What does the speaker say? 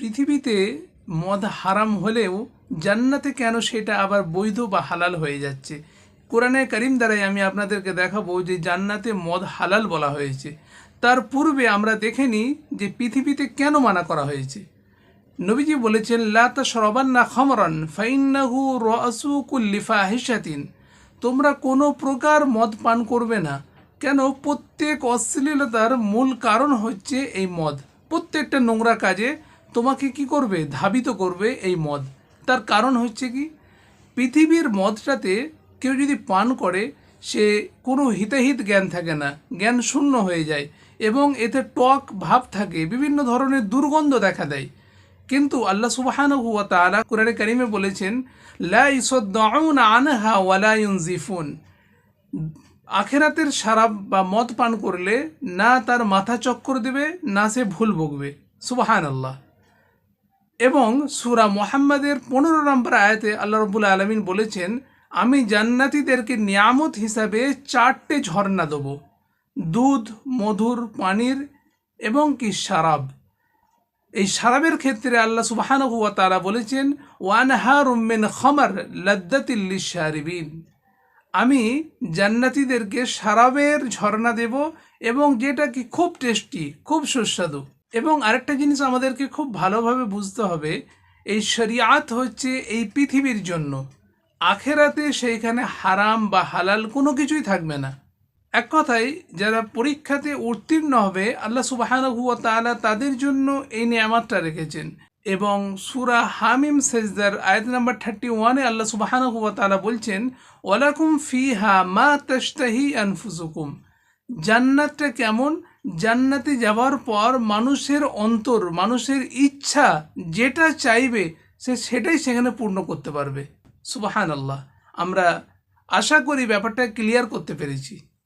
পৃথিবীতে মদ হারাম হলেও জান্নাতে কেন সেটা আবার বৈধ বা হালাল হয়ে যাচ্ছে? কোরআনে করিম দ্বারাই আমি আপনাদেরকে দেখাবো যে জান্নাতে মদ হালাল বলা হয়েছে। তার পূর্বে আমরা দেখে নিই যে পৃথিবীতে কেন মানা করা হয়েছে। নবীজি বলেছেন লাতা সরবান্না খমরন, ফাইন্নাহু রসু কুল্লিফা হিসাতিন তোমরা কোনো প্রকার মদ পান করবে না। কেন? প্রত্যেক অশ্লীলতার মূল কারণ হচ্ছে এই মদ। প্রত্যেকটা নোংরা কাজে তোমাকে কি করবে? ধাবিত করবে এই মদ। তার কারণ হচ্ছে কি? পৃথিবীর মদটাতে কেউ যদি পান করে, সে কোনো হিতাহিত জ্ঞান থাকে না। জ্ঞান শূন্য হয়ে যায় এবং এতে টক ভাব থাকে, বিভিন্ন ধরনের দুর্গন্ধ দেখা দেয়। কিন্তু আল্লাহ সুবাহান হুয়া তাআলা কোরআনে কারিমে বলেছেন আনহা ওয়ালা ইউনজিফুন আখেরাতের শারাব বা মদ পান করলে না তার মাথা চক্কর দেবে, না সে ভুল বকবে। সুবাহান আল্লাহ এবং সুরা মোহাম্মদের পনেরো নম্বর আয়াতে আল্লাহ রবুল আলমিন বলেছেন, আমি জান্নাতীদেরকে নিয়ামত হিসাবে চারটে ঝর্ণা দেব। দুধ, মধুর, পানির এবং কি শারাব। এই শারাবের ক্ষেত্রে আল্লাহ সুবাহান তারা বলেছেন ওয়ানহার উম্মেন খমর লদ্দাতিল্লি শারিবিন আমি জান্নাতীদেরকে শারাবের ঝর্ণা দেব এবং যেটা কি খুব টেস্টি, খুব সুস্বাদু। এবং আরেকটা জিনিস আমাদেরকে খুব ভালোভাবে বুঝতে হবে, এই শরিয়াত হচ্ছে এই পৃথিবীর জন্য। আখেরাতে সেইখানে হারাম বা হালাল কোনো কিছুই থাকবে না। এক কথায়, যারা পরীক্ষাতে উত্তীর্ণ হবে, আল্লাহ সুবাহানুয়া তালা তাদের জন্য এই নিয়ামতটা রেখেছেন। এবং সুরা হামিম সেজদার আয়াত নাম্বার থার্টি ওয়ানে আল্লাহ সুবাহান হুয়া তালা বলছেন ওয়ালাকুম ফি হা মা তস্তাহি আনফুসুকুম। জান্নাতটা কেমন? জান্নাতে যাওয়ার পর মানুষের অন্তর, মানুষের ইচ্ছা যেটা চাইবে, সে সেটাই সেখানে পূর্ণ করতে পারবে। সুবাহান আল্লাহ আমরা আশা করি ব্যাপারটা ক্লিয়ার করতে পেরেছি।